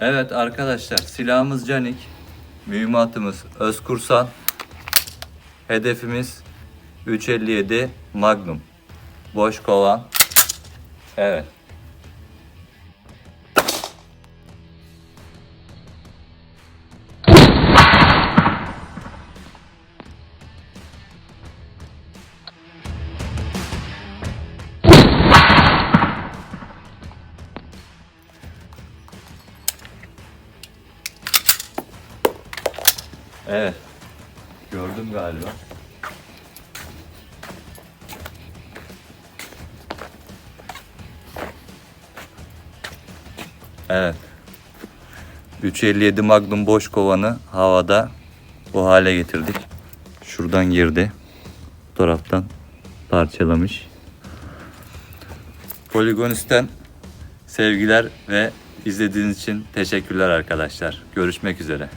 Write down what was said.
Evet arkadaşlar silahımız Canik. Mühimmatımız Özkursan. Hedefimiz 357 Magnum. Boş kovan. Evet. Evet. Gördüm galiba. Evet. 357 Magnum boş kovanı havada bu hale getirdik. Şuradan girdi. Bu taraftan parçalamış. Poligonist'ten sevgiler ve izlediğiniz için teşekkürler arkadaşlar. Görüşmek üzere.